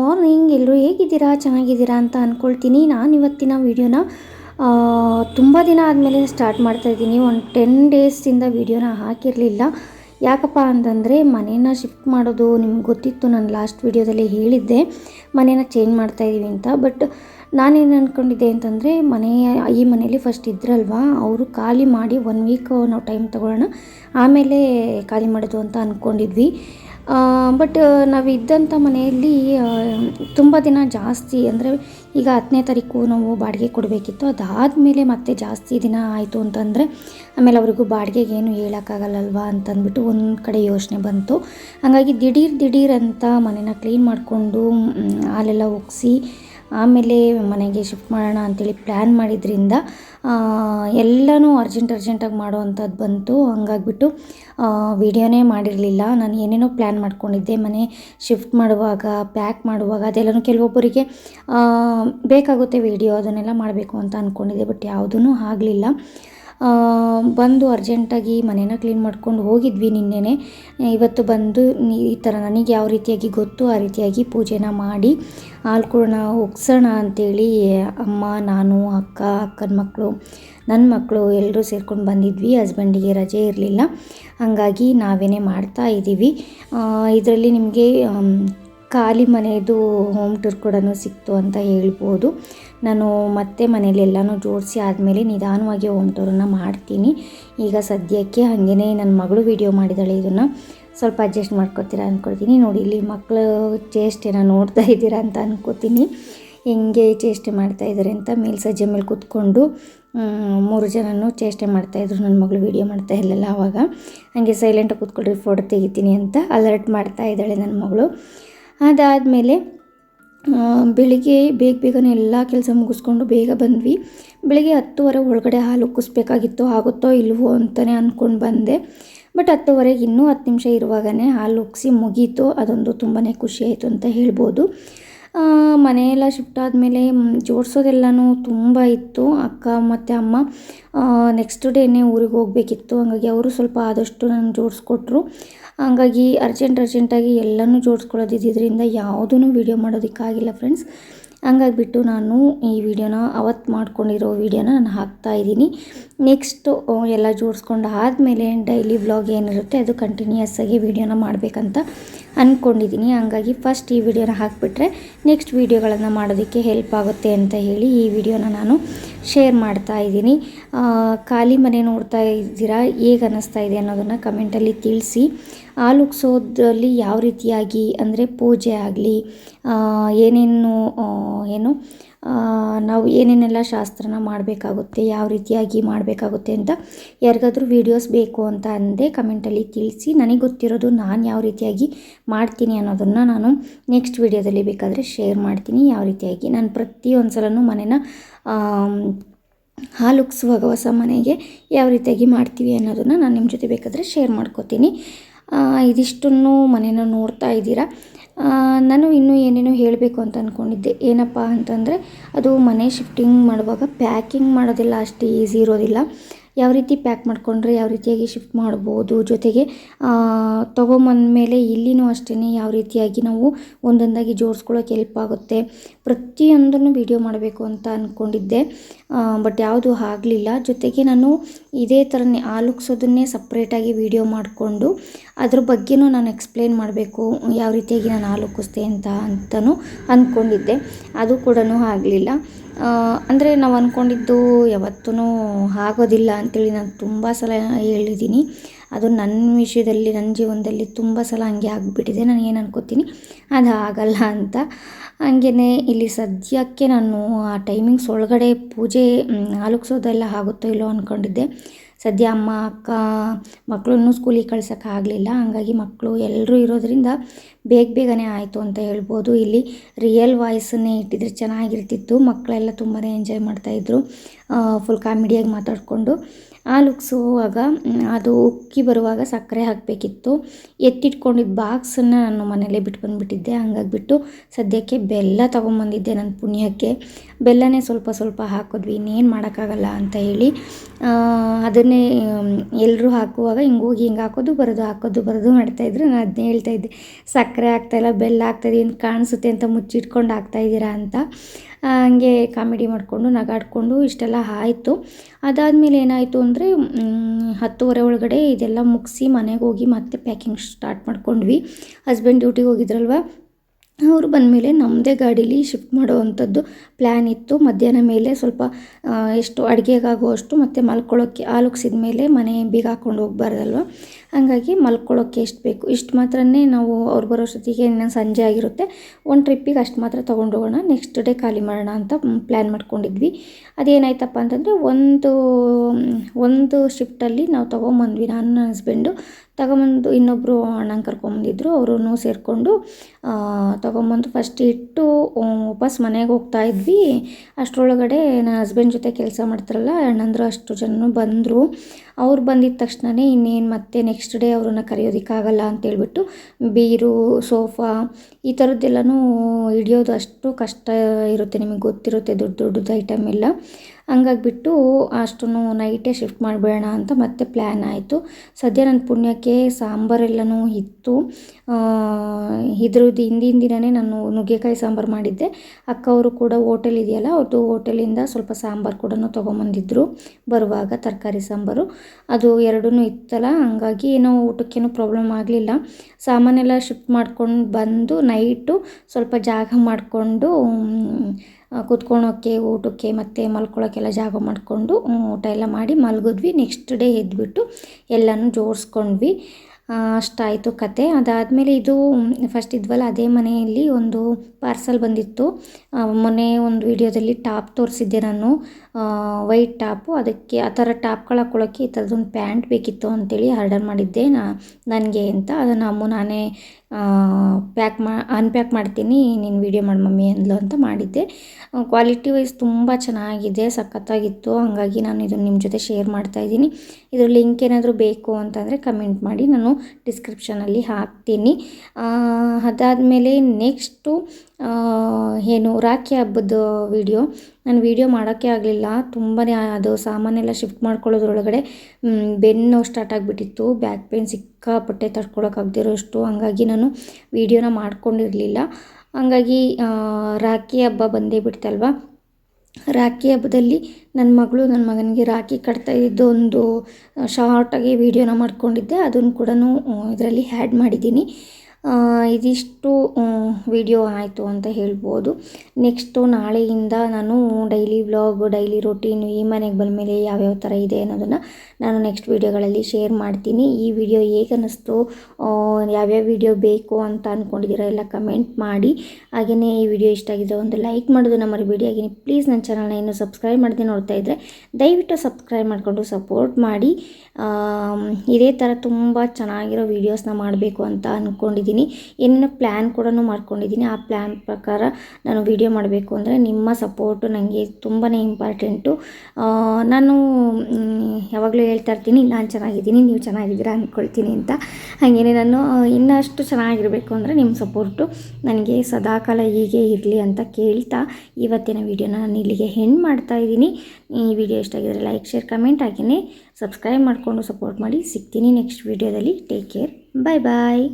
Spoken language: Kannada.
ಮಾರ್ನಿಂಗ್ ಎಲ್ಲರೂ ಹೇಗಿದ್ದೀರಾ? ಚೆನ್ನಾಗಿದ್ದೀರಾ ಅಂತ ಅಂದ್ಕೊಳ್ತೀನಿ ನಾನು ಇವತ್ತಿನ ವಿಡಿಯೋನ ತುಂಬ ದಿನ ಆದಮೇಲೆ ಸ್ಟಾರ್ಟ್ ಮಾಡ್ತಾ ಇದ್ದೀನಿ. ಒಂದು ಟೆನ್ ಡೇಸಿಂದ ವಿಡಿಯೋನ ಹಾಕಿರಲಿಲ್ಲ. ಯಾಕಪ್ಪ ಅಂತಂದರೆ, ಮನೇನ ಶಿಫ್ಟ್ ಮಾಡೋದು ನಿಮ್ಗೆ ಗೊತ್ತಿತ್ತು, ನಾನು ಲಾಸ್ಟ್ ವೀಡಿಯೋದಲ್ಲಿ ಹೇಳಿದ್ದೆ. ಮನೇನ ಚೇಂಜ್ ಮಾಡ್ತಾಯಿದ್ದೀವಿ ಅಂತ. ಬಟ್ ನಾನೇನು ಅಂದ್ಕೊಂಡಿದ್ದೆ ಅಂತಂದರೆ, ಮನೆ, ಈ ಮನೇಲಿ ಫಸ್ಟ್ ಇದ್ರಲ್ವಾ? ಅವರು ಖಾಲಿ ಮಾಡಿ ಒನ್ ವೀಕ್ ನಾವು ಟೈಮ್ ತೊಗೊಳ್ಳೋಣ. ಆಮೇಲೆ ಖಾಲಿ ಮಾಡೋದು ಅಂತ ಅಂದ್ಕೊಂಡಿದ್ವಿ ಬಟ್ ನಾವು ಇದ್ದಂಥ ಮನೆಯಲ್ಲಿ ತುಂಬ ದಿನ ಜಾಸ್ತಿ ಅಂದರೆ ಈಗ ಹತ್ತನೇ ತಾರೀಕು ನಾವು ಬಾಡಿಗೆ ಕೊಡಬೇಕಿತ್ತು. ಅದಾದಮೇಲೆ ಮತ್ತೆ ಜಾಸ್ತಿ ದಿನ ಆಯಿತು ಅಂತಂದರೆ ಆಮೇಲೆ ಅವ್ರಿಗೂ ಬಾಡಿಗೆಗೆ ಏನು ಹೇಳೋಕ್ಕಾಗಲ್ಲಲ್ವಾ ಅಂತಂದ್ಬಿಟ್ಟು ಒಂದು ಕಡೆ ಯೋಚನೆ ಬಂತು. ಹಾಗಾಗಿ ದಿಢೀರ್ ದಿಢೀರ್ ಅಂತ ಮನೇನ ಕ್ಲೀನ್ ಮಾಡಿಕೊಂಡು ಹಾಲೆಲ್ಲ ಒಗ್ಸಿ ಆಮೇಲೆ ಮನೆಗೆ ಶಿಫ್ಟ್ ಮಾಡೋಣ ಅಂತೇಳಿ ಪ್ಲ್ಯಾನ್ ಮಾಡಿದ್ರಿಂದ ಎಲ್ಲನೂ ಅರ್ಜೆಂಟ್ ಅರ್ಜೆಂಟಾಗಿ ಮಾಡೋ ಅಂಥದ್ದು ಬಂತು. ಹಂಗಾಗ್ಬಿಟ್ಟು ವೀಡಿಯೋನೇ ಮಾಡಿರಲಿಲ್ಲ. ನಾನು ಏನೇನೋ ಪ್ಲ್ಯಾನ್ ಮಾಡ್ಕೊಂಡಿದ್ದೆ. ಮನೆ ಶಿಫ್ಟ್ ಮಾಡುವಾಗ ಪ್ಯಾಕ್ ಮಾಡುವಾಗ, ಅದೆಲ್ಲನೂ ಕೆಲವೊಬ್ಬರಿಗೆ ಬೇಕಾಗುತ್ತೆ ವೀಡಿಯೋ ಅದನ್ನೆಲ್ಲ ಮಾಡಬೇಕು ಅಂತ ಅಂದ್ಕೊಂಡಿದ್ದೆ ಬಟ್ ಯಾವುದೂ ಆಗಲಿಲ್ಲ. ಬಂದು ಅರ್ಜೆಂಟಾಗಿ ಮನೇನ ಕ್ಲೀನ್ ಮಾಡ್ಕೊಂಡು ಹೋಗಿದ್ವಿ ನಿನ್ನೆನೆ. ಇವತ್ತು ಬಂದು ಈ ಥರ ನನಗೆ ಯಾವ ರೀತಿಯಾಗಿ ಗೊತ್ತು ಆ ರೀತಿಯಾಗಿ ಪೂಜೆನ ಮಾಡಿ ಹಾಲ್ಕೂಡನ್ನ ಒಗ್ಸೋಣ ಅಂಥೇಳಿ ಅಮ್ಮ, ನಾನು, ಅಕ್ಕ, ಅಕ್ಕನ ಮಕ್ಕಳು ನನ್ನ ಮಕ್ಕಳು ಎಲ್ಲರೂ ಸೇರ್ಕೊಂಡು ಬಂದಿದ್ವಿ. ಹಸ್ಬೆಂಡಿಗೆ ರಜೆ ಇರಲಿಲ್ಲ. ಹಾಗಾಗಿ ನಾವೇನೇ ಮಾಡ್ತಾ ಇದ್ದೀವಿ ಇದರಲ್ಲಿ ನಿಮಗೆ ಖಾಲಿ ಮನೆಯದು ಹೋಮ್ ಟೂರ್ ಕೂಡ ಸಿಕ್ತು ಅಂತ ಹೇಳ್ಬೋದು. ನಾನು ಮತ್ತೆ ಮನೇಲಿ ಎಲ್ಲನೂ ಜೋಡಿಸಿ ಆದಮೇಲೆ ನಿಧಾನವಾಗಿ ಹೋಮ್ ಟೂರನ್ನು ಮಾಡ್ತೀನಿ. ಈಗ ಸದ್ಯಕ್ಕೆ ಹಾಗೇ ನನ್ನ ಮಗಳು ವಿಡಿಯೋ ಮಾಡಿದಾಳೆ ಇದನ್ನು. ಸ್ವಲ್ಪ ಅಡ್ಜಸ್ಟ್ ಮಾಡ್ಕೊತೀರಾ ಅಂದ್ಕೊಳ್ತೀನಿ ನೋಡಿ, ಇಲ್ಲಿ ಮಕ್ಕಳು ಚೇಷ್ಟೆನ ನೋಡ್ತಾ ಇದ್ದೀರಾ ಅಂತ ಅಂದ್ಕೋತೀನಿ ಹೆಂಗೆ ಚೇಷ್ಟೆ ಮಾಡ್ತಾಯಿದ್ದಾರೆ ಅಂತ ಮೇಲ್ ಸಜ್ಜೆ ಮೇಲೆ ಕೂತ್ಕೊಂಡು ಮೂರು ಜನನೂ ಚೇಷ್ಟೆ ಮಾಡ್ತಾಯಿದ್ರು ನನ್ನ ಮಗಳು ವೀಡಿಯೋ ಮಾಡ್ತಾ ಇರಲಿಲ್ಲ ಆವಾಗ ಹಾಗೆ ಸೈಲೆಂಟಾಗಿ ಕೂತ್ಕೊಳ್ರಿ ಫೋಟೋ ತೆಗಿತೀನಿ ಅಂತ ಅಲರ್ಟ್ ಮಾಡ್ತಾ ಇದ್ದಾಳೆ ನನ್ನ ಮಗಳು. ಅದಾದಮೇಲೆ ಬೆಳಿಗ್ಗೆ ಬೇಗ ಬೇಗನೆ ಎಲ್ಲ ಕೆಲಸ ಮುಗಿಸ್ಕೊಂಡು ಬೇಗ ಬಂದ್ವಿ. ಬೆಳಿಗ್ಗೆ ಹತ್ತುವರೆ ಒಳಗಡೆ ಹಾಲು ಉಕ್ಕಿಸ್ಬೇಕಾಗಿತ್ತು ಆಗುತ್ತೋ ಇಲ್ವೋ ಅಂತಲೇ ಅಂದ್ಕೊಂಡು ಬಂದೆ. ಬಟ್ ಹತ್ತುವರೆಗೆ ಇನ್ನೂ ಹತ್ತು ನಿಮಿಷ ಇರುವಾಗಲೇ ಹಾಲು ಉಕ್ಕಿಸಿ ಮುಗೀತು. ಅದೊಂದು ತುಂಬಾ ಖುಷಿ ಆಯಿತು ಅಂತ ಹೇಳ್ಬೋದು. ಮನೆಯೆಲ್ಲ ಶಿಫ್ಟ್ ಆದಮೇಲೆ ಜೋಡಿಸೋದೆಲ್ಲನೂ ತುಂಬ ಇತ್ತು. ಅಕ್ಕ ಮತ್ತು ಅಮ್ಮ ನೆಕ್ಸ್ಟ್ ಡೇನೇ ಊರಿಗೆ ಹೋಗಬೇಕಿತ್ತು. ಹಾಗಾಗಿ ಅವರು ಸ್ವಲ್ಪ ಆದಷ್ಟು ನಾನು ಜೋಡಿಸ್ಕೊಟ್ರು. ಹಂಗಾಗಿ ಅರ್ಜೆಂಟ್ ಅರ್ಜೆಂಟಾಗಿ ಎಲ್ಲನೂ ಜೋಡಿಸ್ಕೊಳ್ಳೋದಿದ್ದರಿಂದ ಯಾವುದೂ ವೀಡಿಯೋ ಮಾಡೋದಕ್ಕಾಗಿಲ್ಲ ಫ್ರೆಂಡ್ಸ್ ಹಂಗಾಗಿಬಿಟ್ಟು ನಾನು ಈ ವಿಡಿಯೋನ ಅವತ್ತು ಮಾಡ್ಕೊಂಡಿರೋ ವಿಡಿಯೋನ ನಾನು ಹಾಕ್ತಾ ಇದ್ದೀನಿ. ನೆಕ್ಸ್ಟು ಎಲ್ಲ ಜೋಡಿಸ್ಕೊಂಡು ಆದಮೇಲೆ ಡೈಲಿ ವ್ಲಾಗ್ ಏನಿರುತ್ತೆ ಅದು ಕಂಟಿನ್ಯೂಸ್ ಆಗಿ ವೀಡಿಯೋನ ಮಾಡಬೇಕಂತ ಅಂದ್ಕೊಂಡಿದ್ದೀನಿ ಹಂಗಾಗಿ ಫಸ್ಟ್ ಈ ವಿಡಿಯೋನ ಹಾಕಿಬಿಟ್ರೆ ನೆಕ್ಸ್ಟ್ ವೀಡಿಯೋಗಳನ್ನು ಮಾಡೋದಕ್ಕೆ ಹೆಲ್ಪ್ ಆಗುತ್ತೆ ಅಂತ ಹೇಳಿ ಈ ವಿಡಿಯೋನ ನಾನು ಶೇರ್ ಮಾಡ್ತಾ ಇದ್ದೀನಿ. ಖಾಲಿ ಮನೆ ನೋಡ್ತಾ ಇದ್ದೀರಾ? ಹೇಗೆ ಅನ್ನಿಸ್ತಾ ಇದೆ ಅನ್ನೋದನ್ನು ಕಮೆಂಟಲ್ಲಿ ತಿಳಿಸಿ. ಆಲುಗ್ಸೋದ್ರಲ್ಲಿ ಯಾವ ರೀತಿಯಾಗಿ ಅಂದರೆ ಪೂಜೆ ಆಗಲಿ ಏನೇನು ಏನು ನಾವು ಏನೇನೆಲ್ಲ ಶಾಸ್ತ್ರನ ಮಾಡಬೇಕಾಗುತ್ತೆ, ಯಾವ ರೀತಿಯಾಗಿ ಮಾಡಬೇಕಾಗುತ್ತೆ ಅಂತ ಯಾರಿಗಾದ್ರೂ ವೀಡಿಯೋಸ್ ಬೇಕು ಅಂತ ಅಂದೆ ಕಮೆಂಟಲ್ಲಿ ತಿಳಿಸಿ. ನನಗೆ ಗೊತ್ತಿರೋದು ನಾನು ಯಾವ ರೀತಿಯಾಗಿ ಮಾಡ್ತೀನಿ ಅನ್ನೋದನ್ನು ನಾನು ನೆಕ್ಸ್ಟ್ ವೀಡಿಯೋದಲ್ಲಿ ಬೇಕಾದರೆ ಶೇರ್ ಮಾಡ್ತೀನಿ. ಯಾವ ರೀತಿಯಾಗಿ? ನಾನು ಪ್ರತಿಯೊಂದು ಸಲನೂ ಮನೇನ ಹಾಲು ಉಕ್ಸುವಾಗ ಹೊಸ ಮನೆಗೆ ಯಾವ ರೀತಿಯಾಗಿ ಮಾಡ್ತೀವಿ ಅನ್ನೋದನ್ನು ನಾನು ನಿಮ್ಮ ಜೊತೆ ಬೇಕಾದರೆ ಶೇರ್ ಮಾಡ್ಕೋತೀನಿ. ಇದಿಷ್ಟನ್ನು ಮನೇನ ನೋಡ್ತಾ ಇದ್ದೀರಾ? ನಾನು ಇನ್ನೂ ಏನೇನೋ ಹೇಳಬೇಕು ಅಂತ ಅಂದ್ಕೊಂಡಿದ್ದೆ ಏನಪ್ಪ ಅಂತಂದರೆ, ಅದು ಮನೆ ಶಿಫ್ಟಿಂಗ್ ಮಾಡುವಾಗ ಪ್ಯಾಕಿಂಗ್ ಮಾಡೋದೆಲ್ಲ ಅಷ್ಟು ಈಸಿ ಇರೋದಿಲ್ಲ. ಯಾವ ರೀತಿ ಪ್ಯಾಕ್ ಮಾಡಿಕೊಂಡ್ರೆ ಯಾವ ರೀತಿಯಾಗಿ ಶಿಫ್ಟ್ ಮಾಡ್ಬೋದು, ಜೊತೆಗೆ ತೊಗೊಂಬಂದಮೇಲೆ ಇಲ್ಲಿನೂ ಅಷ್ಟೇ ಯಾವ ರೀತಿಯಾಗಿ ನಾವು ಒಂದೊಂದಾಗಿ ಜೋಡಿಸ್ಕೊಳ್ಳೋಕೆ ಹೆಲ್ಪ್ ಆಗುತ್ತೆ. ಪ್ರತಿಯೊಂದನ್ನು ವೀಡಿಯೋ ಮಾಡಬೇಕು ಅಂತ ಅಂದ್ಕೊಂಡಿದ್ದೆ ಬಟ್ ಯಾವುದು ಆಗಲಿಲ್ಲ. ಜೊತೆಗೆ ನಾನು ಇದೇ ಥರನೇ ಆಲುಕ್ಸೋದನ್ನೇ ಸಪ್ರೇಟಾಗಿ ವೀಡಿಯೋ ಮಾಡಿಕೊಂಡು ಅದ್ರ ಬಗ್ಗೆನೂ ನಾನು ಎಕ್ಸ್ಪ್ಲೇನ್ ಮಾಡಬೇಕು, ಯಾವ ರೀತಿಯಾಗಿ ನಾನು ಆಲುಕ್ಕಿಸ್ದೆ ಅಂತ ಅಂತಲೂ ಅಂದ್ಕೊಂಡಿದ್ದೆ ಅದು ಕೂಡ ಆಗಲಿಲ್ಲ. ಅಂದರೆ ನಾವು ಅಂದ್ಕೊಂಡಿದ್ದು ಯಾವತ್ತೂ ಆಗೋದಿಲ್ಲ ಅಂಥೇಳಿ ನಾನು ತುಂಬ ಸಲ ಹೇಳಿದ್ದೀನಿ ಅದು ನನ್ನ ವಿಷಯದಲ್ಲಿ ನನ್ನ ಜೀವನದಲ್ಲಿ ತುಂಬ ಸಲ ಹಂಗೆ ಆಗಿಬಿಟ್ಟಿದೆ. ನಾನು ಏನು ಅನ್ಕೋತೀನಿ? ಅದು ಆಗಲ್ಲ ಅಂತ. ಹಂಗೇ ಇಲ್ಲಿ ಸದ್ಯಕ್ಕೆ ನಾನು ಆ ಟೈಮಿಂಗ್ಸ್ ಒಳಗಡೆ ಪೂಜೆ ಆಲುಕ್ಸೋದೆಲ್ಲ ಆಗುತ್ತೋ ಇಲ್ಲೋ ಅಂದ್ಕೊಂಡಿದ್ದೆ ಸದ್ಯ ಅಮ್ಮ, ಅಕ್ಕ ಮಕ್ಕಳನ್ನು ಸ್ಕೂಲಿಗೆ ಕಳ್ಸೋಕ್ಕಾಗಲಿಲ್ಲ ಹಾಗಾಗಿ ಮಕ್ಕಳು ಎಲ್ಲರೂ ಇರೋದರಿಂದ ಬೇಗ ಬೇಗನೆ ಆಯಿತು ಅಂತ ಹೇಳ್ಬೋದು. ಇಲ್ಲಿ ರಿಯಲ್ ವಾಯ್ಸನ್ನೇ ಇಟ್ಟಿದ್ರೆ ಚೆನ್ನಾಗಿರ್ತಿತ್ತು. ಮಕ್ಕಳೆಲ್ಲ ತುಂಬಾ ಎಂಜಾಯ್ ಮಾಡ್ತಾಯಿದ್ರು ಫುಲ್ ಕಾಮಿಡಿಯಾಗಿ ಮಾತಾಡಿಕೊಂಡು. ಹಾಲು ಹೋಗುವಾಗ ಅದು ಉಕ್ಕಿ ಬರುವಾಗ ಸಕ್ಕರೆ ಹಾಕಬೇಕಿತ್ತು. ಎತ್ತಿಟ್ಕೊಂಡಿದ್ದ ಬಾಕ್ಸನ್ನು ನಾನು ಮನೇಲೇ ಬಿಟ್ಟು ಬಂದುಬಿಟ್ಟಿದ್ದೆ. ಹಂಗಾಗಿಬಿಟ್ಟು ಸದ್ಯಕ್ಕೆ ಬೆಲ್ಲ ತೊಗೊಂಬಂದಿದ್ದೆ ನನ್ನ ಪುಣ್ಯಕ್ಕೆ. ಬೆಲ್ಲನೇ ಸ್ವಲ್ಪ ಸ್ವಲ್ಪ ಹಾಕಿದ್ವಿ. ಇನ್ನೇನು ಮಾಡೋಕ್ಕಾಗಲ್ಲ ಅಂತ ಹೇಳಿ ಆ, ಅದನ್ನೇ ಎಲ್ಲರೂ ಹಾಕುವಾಗ ಹಿಂಗೆ ಹೋಗಿ ಹಿಂಗೆ ಹಾಕೋದು ಬರೋದು ಹಾಕೋದು ಬರೋದು ಮಾಡ್ತಾಯಿದ್ರು ನಾನು ಅದನ್ನೇ ಹೇಳ್ತಾಯಿದ್ದೆ ಸಕ್ಕರೆ ಹಾಕ್ತಾಯಿಲ್ಲ ಬೆಲ್ಲ ಹಾಕ್ತಾಯಿದ್ದೀವಿ ಕಾಣಿಸುತ್ತೆ ಅಂತ ಮುಚ್ಚಿಟ್ಕೊಂಡು ಹಾಕ್ತಾಯಿದ್ದೀರಾ ಅಂತ. ಆ, ಹಂಗೆ ಕಾಮಿಡಿ ಮಾಡಿಕೊಂಡು, ನಗಾಡಿಕೊಂಡು ಇಷ್ಟೆಲ್ಲ ಆಯಿತು. ಅದಾದಮೇಲೆ ಏನಾಯಿತು ಅಂದರೆ ಹತ್ತುವರೆ ಒಳಗಡೆ ಇದೆಲ್ಲ ಮುಗಿಸಿ ಮನೆಗೆ ಹೋಗಿ ಮತ್ತೆ ಪ್ಯಾಕಿಂಗ್ ಸ್ಟಾರ್ಟ್ ಮಾಡ್ಕೊಂಡ್ವಿ. ಹಸ್ಬೆಂಡ್ ಡ್ಯೂಟಿಗೆ ಹೋಗಿದ್ರಲ್ವ? ಅವರು ಬಂದಮೇಲೆ ನಮ್ಮದೇ ಗಾಡೀಲಿ ಶಿಫ್ಟ್ ಮಾಡೋವಂಥದ್ದು ಪ್ಲ್ಯಾನ್ ಇತ್ತು. ಮಧ್ಯಾಹ್ನ ಮೇಲೆ ಸ್ವಲ್ಪ ಎಷ್ಟು ಅಡುಗೆಗಾಗುವಷ್ಟು ಮತ್ತು ಮಲ್ಕೊಳ್ಳೋಕ್ಕೆ ಆಲುಕ್ಸಿದ ಮೇಲೆ ಮನೆ ಬೀಗ ಹಾಕ್ಕೊಂಡು ಹೋಗ್ಬಾರ್ದಲ್ವ? ಹಾಗಾಗಿ ಮಲ್ಕೊಳ್ಳೋಕ್ಕೆ ಎಷ್ಟು ಬೇಕು? ಇಷ್ಟು ಮಾತ್ರನೇ ನಾವು ಅವ್ರು ಬರೋಷ್ಟೊತ್ತಿಗೆ ಇನ್ನೂ ಸಂಜೆ ಆಗಿರುತ್ತೆ. ಒಂದು ಟ್ರಿಪ್ಪಿಗೆ ಅಷ್ಟು ಮಾತ್ರ ತೊಗೊಂಡು ಹೋಗೋಣ ನೆಕ್ಸ್ಟ್ ಡೇ ಖಾಲಿ ಮಾಡೋಣ ಅಂತ ಪ್ಲ್ಯಾನ್ ಮಾಡ್ಕೊಂಡಿದ್ವಿ. ಅದೇನಾಯ್ತಪ್ಪ ಅಂತಂದರೆ ಒಂದು ಒಂದು ಶಿಫ್ಟಲ್ಲಿ ನಾವು ತೊಗೊಂಬಂದ್ವಿ, ನಾನು, ನನ್ನ ಹಸ್ಬೆಂಡು ತಗೊಂಬಂದು ಇನ್ನೊಬ್ಬರು ಅಣ್ಣನ ಕರ್ಕೊಂಬಂದಿದ್ರು ಅವರೂ ಸೇರಿಕೊಂಡು ತಗೊಂಬಂದು ಫಸ್ಟ್ ಇಟ್ಟು ವಾಪಸ್ ಮನೆಗೆ ಹೋಗ್ತಾ ಇದ್ವಿ. ಅಷ್ಟರೊಳಗಡೆ ನನ್ನ ಹಸ್ಬೆಂಡ್ ಜೊತೆ ಕೆಲಸ ಮಾಡ್ತಾರಲ್ಲ, ಅಣ್ಣಂದ್ರು ಅಷ್ಟು ಜನನು ಬಂದರು. ಅವ್ರು ಬಂದಿದ್ದ ತಕ್ಷಣವೇ ಇನ್ನೇನು ಮತ್ತೆ ನೆಕ್ಸ್ಟ್ ಡೇ ಅವ್ರನ್ನ ಕರೆಯೋದಕ್ಕಾಗಲ್ಲ ಅಂತೇಳ್ಬಿಟ್ಟು ಬೀರು, ಸೋಫಾ ಈ ಥರದ್ದೆಲ್ಲನೂ ಹಿಡಿಯೋದು ಅಷ್ಟು ಕಷ್ಟ ಇರುತ್ತೆ ನಿಮಗೆ ಗೊತ್ತಿರುತ್ತೆ, ದೊಡ್ಡ ದೊಡ್ಡದು ಐಟಮ್ ಎಲ್ಲ. ಹಂಗಾಗ್ಬಿಟ್ಟು ಅಷ್ಟು ನೈಟೇ ಶಿಫ್ಟ್ ಮಾಡಿಬಿಡೋಣ ಅಂತ ಮತ್ತೆ ಪ್ಲ್ಯಾನ್ ಆಯಿತು. ಸದ್ಯ ನನ್ನ ಪುಣ್ಯಕ್ಕೆ ಸಾಂಬಾರೆಲ್ಲನೂ ಇತ್ತು. ಇದ್ರದ್ದು ಹಿಂದಿನ ದಿನವೇ ನಾನು ನುಗ್ಗೆಕಾಯಿ ಸಾಂಬಾರು ಮಾಡಿದ್ದೆ. ಅಕ್ಕ ಅವರು ಕೂಡ ಹೋಟೆಲ್ ಇದೆಯಲ್ಲ ಅವ್ರದ್ದು ಹೋಟೆಲಿಂದ ಸ್ವಲ್ಪ ಸಾಂಬಾರು ಕೂಡ ತೊಗೊಂಬಂದಿದ್ರು ಬರುವಾಗ ತರಕಾರಿ ಸಾಂಬಾರು. ಅದು ಎರಡೂ ಇತ್ತಲ್ಲ, ಹಂಗಾಗಿ ಏನೋ ಊಟಕ್ಕೇನೂ ಪ್ರಾಬ್ಲಮ್ ಆಗಲಿಲ್ಲ. ಸಾಮಾನೆಲ್ಲ ಶಿಫ್ಟ್ ಮಾಡ್ಕೊಂಡು ಬಂದು ನೈಟು ಸ್ವಲ್ಪ ಜಾಗ ಮಾಡಿಕೊಂಡು ಕುತ್ಕೊಳೋಕ್ಕೆ ಊಟಕ್ಕೆ ಮತ್ತು ಮಲ್ಕೊಳ್ಳೋಕ್ಕೆಲ್ಲ ಜಾಗ ಮಾಡಿಕೊಂಡು ಊಟ ಎಲ್ಲ ಮಾಡಿ ಮಲಗಿದ್ವಿ. ನೆಕ್ಸ್ಟ್ ಡೇ ಎದ್ಬಿಟ್ಟು ಎಲ್ಲನೂ ಜೋಡಿಸ್ಕೊಂಡ್ವಿ. ಅಷ್ಟಾಯಿತು ಕತೆ. ಅದಾದಮೇಲೆ ಇದು ಫಸ್ಟ್ ಇದ್ವಲ್ಲ, ಅದೇ ಮನೆಯಲ್ಲಿ ಒಂದು ಪಾರ್ಸಲ್ ಬಂದಿತ್ತು. ಮೊನ್ನೆ ಒಂದು ವಿಡಿಯೋದಲ್ಲಿ ಟಾಪ್ ತೋರಿಸಿದ್ದೆ ನಾನು. ವೈಟ್ ಟಾಪು ಅದಕ್ಕೆ ಆ ಥರ ಟಾಪ್ಗಳು ಹಾಕ್ಕೊಳ್ಳೋಕ್ಕೆ ಈ ಥರದೊಂದು ಪ್ಯಾಂಟ್ ಬೇಕಿತ್ತು ಅಂತೇಳಿ ಆರ್ಡರ್ ಮಾಡಿದ್ದೆ ನಾ, ನನಗೆ ಅಂತ. ಅದನ್ನು ಅಮ್ಮ ನಾನೇ ಪ್ಯಾಕ್ ಮಾ ಅನ್ಪ್ಯಾಕ್ ಮಾಡ್ತೀನಿ, ನೀನು ವೀಡಿಯೋ ಮಾಡಿ ಮಮ್ಮಿ ಅಂದ್ಲು ಅಂತ ಮಾಡಿದ್ದೆ. ಕ್ವಾಲಿಟಿ ವೈಸ್ ತುಂಬ ಚೆನ್ನಾಗಿದೆ, ಸಖತ್ತಾಗಿತ್ತು. ಹಾಗಾಗಿ ನಾನು ಇದನ್ನು ನಿಮ್ಮ ಜೊತೆ ಶೇರ್ ಮಾಡ್ತಾ ಇದ್ದೀನಿ. ಇದ್ರ ಲಿಂಕ್ ಏನಾದರೂ ಬೇಕು ಅಂತಂದರೆ ಕಮೆಂಟ್ ಮಾಡಿ, ನಾನು ಡಿಸ್ಕ್ರಿಪ್ಷನಲ್ಲಿ ಹಾಕ್ತೀನಿ. ಅದಾದಮೇಲೆ ನೆಕ್ಸ್ಟು ಏನು ರಾಖಿ ಹಬ್ಬದ ವಿಡಿಯೋ ನಾನು ವಿಡಿಯೋ ಮಾಡೋಕ್ಕೆ ಆಗಲಿಲ್ಲ. ತುಂಬಾ ಅದು ಸಾಮಾನೆಲ್ಲ ಶಿಫ್ಟ್ ಮಾಡ್ಕೊಳ್ಳೋದ್ರೊಳಗಡೆ ಬೆನ್ನು ಸ್ಟಾರ್ಟ್ ಆಗಿಬಿಟ್ಟಿತ್ತು. ಬ್ಯಾಕ್ ಪೇನ್ ಸಿಕ್ಕಾಪಟ್ಟೆ ತಡ್ಕೊಳಕ್ಕಾಗದಿರೋಷ್ಟು ಹಂಗಾಗಿ ನಾನು ವಿಡಿಯೋನ ಮಾಡ್ಕೊಂಡಿರಲಿಲ್ಲ. ಹಂಗಾಗಿ ರಾಖಿ ಹಬ್ಬ ಬಂದೇ ಬಿಡ್ತಲ್ವ ರಾಖಿ ಹಬ್ಬದಲ್ಲಿ ನನ್ನ ಮಗಳು ನನ್ನ ಮಗನಿಗೆ ರಾಖಿ ಕಟ್ತಾ ಇದ್ದಿದ್ದು ಒಂದು ಶಾರ್ಟಾಗಿ ವಿಡಿಯೋನ ಮಾಡ್ಕೊಂಡಿದ್ದೆ. ಅದನ್ನು ಕೂಡ ಇದರಲ್ಲಿ ಹ್ಯಾಡ್ ಮಾಡಿದ್ದೀನಿ. ಇದಿಷ್ಟು ವಿಡಿಯೋ ಆಯಿತು ಅಂತ ಹೇಳ್ಬೋದು. ನೆಕ್ಸ್ಟು ನಾಳೆಯಿಂದ ನಾನು ಡೈಲಿ ವ್ಲಾಗ್ ಡೈಲಿ ರೊಟೀನು ಈ ಮನೆಗೆ ಬಂದಮೇಲೆ ಯಾವ್ಯಾವ ಥರ ಇದೆ ಅನ್ನೋದನ್ನು ನಾನು ನೆಕ್ಸ್ಟ್ ವೀಡಿಯೋಗಳಲ್ಲಿ ಶೇರ್ ಮಾಡ್ತೀನಿ. ಈ ವಿಡಿಯೋ ಹೇಗೆ ಅನ್ನಿಸ್ತು ಯಾವ್ಯಾವ ವಿಡಿಯೋ ಬೇಕು ಅಂತ ಅಂದ್ಕೊಂಡಿದ್ದೀರಾ ಎಲ್ಲ ಕಮೆಂಟ್ ಮಾಡಿ. ಹಾಗೆಯೇ ಈ ವಿಡಿಯೋ ಇಷ್ಟ ಆಗಿದ್ರೆ ಒಂದು ಲೈಕ್ ಮಾಡೋದನ್ನ ಮರಿಬೇಡಿ. ಹಾಗೆಯೇ ಪ್ಲೀಸ್ ನನ್ನ ಚಾನಲ್ನ ಇನ್ನೂ ಸಬ್ಸ್ಕ್ರೈಬ್ ಮಾಡದೆ ನೋಡ್ತಾ ಇದ್ದರೆ ದಯವಿಟ್ಟು ಸಬ್ಸ್ಕ್ರೈಬ್ ಮಾಡಿಕೊಂಡು ಸಪೋರ್ಟ್ ಮಾಡಿ. ಇದೇ ಥರ ತುಂಬ ಚೆನ್ನಾಗಿರೋ ವೀಡಿಯೋಸ್ನ ಮಾಡಬೇಕು ಅಂತ ಅಂದ್ಕೊಂಡಿದ್ದೀನಿ ಏನೇನೋ ಪ್ಲ್ಯಾನ್ ಕೂಡ ಮಾಡ್ಕೊಂಡಿದ್ದೀನಿ ಆ ಪ್ಲ್ಯಾನ್ ಪ್ರಕಾರ ನಾನು ವೀಡಿಯೋ ಮಾಡಬೇಕು ಅಂದರೆ ನಿಮ್ಮ ಸಪೋರ್ಟು ನನಗೆ ತುಂಬಾ ಇಂಪಾರ್ಟೆಂಟು ನಾನು ಯಾವಾಗಲೂ ಹೇಳ್ತಾ ಇರ್ತೀನಿ, ನಾನು ಚೆನ್ನಾಗಿದ್ದೀನಿ, ನೀವು ಚೆನ್ನಾಗಿದ್ದೀರಾ ಅಂದ್ಕೊಳ್ತೀನಿ ಅಂತ. ಹಾಗೇನೆ ನಾನು ಇನ್ನಷ್ಟು ಚೆನ್ನಾಗಿರಬೇಕು ಅಂದರೆ ನಿಮ್ಮ ಸಪೋರ್ಟು ನನಗೆ ಸದಾಕಾಲ ಹೀಗೆ ಇರಲಿ ಅಂತ ಕೇಳ್ತಾ ಇವತ್ತಿನ ವೀಡಿಯೋನ ನಾನು ಇಲ್ಲಿಗೆ ಹೆಣ್ಣು ಮಾಡ್ತಾ ಇದ್ದೀನಿ. ಈ ವಿಡಿಯೋ ಇಷ್ಟ ಆಗಿದ್ರೆ ಲೈಕ್ ಶೇರ್ ಕಮೆಂಟ್ ಹಾಗೆಯೇ ಸಬ್ಸ್ಕ್ರೈಬ್ ಮಾಡಿಕೊಂಡು ಸಪೋರ್ಟ್ ಮಾಡಿ. ಸಿಗ್ತೀನಿ ನೆಕ್ಸ್ಟ್ ವೀಡಿಯೋದಲ್ಲಿ ಟೇಕ್ ಕೇರ್ ಬಾಯ್ ಬಾಯ್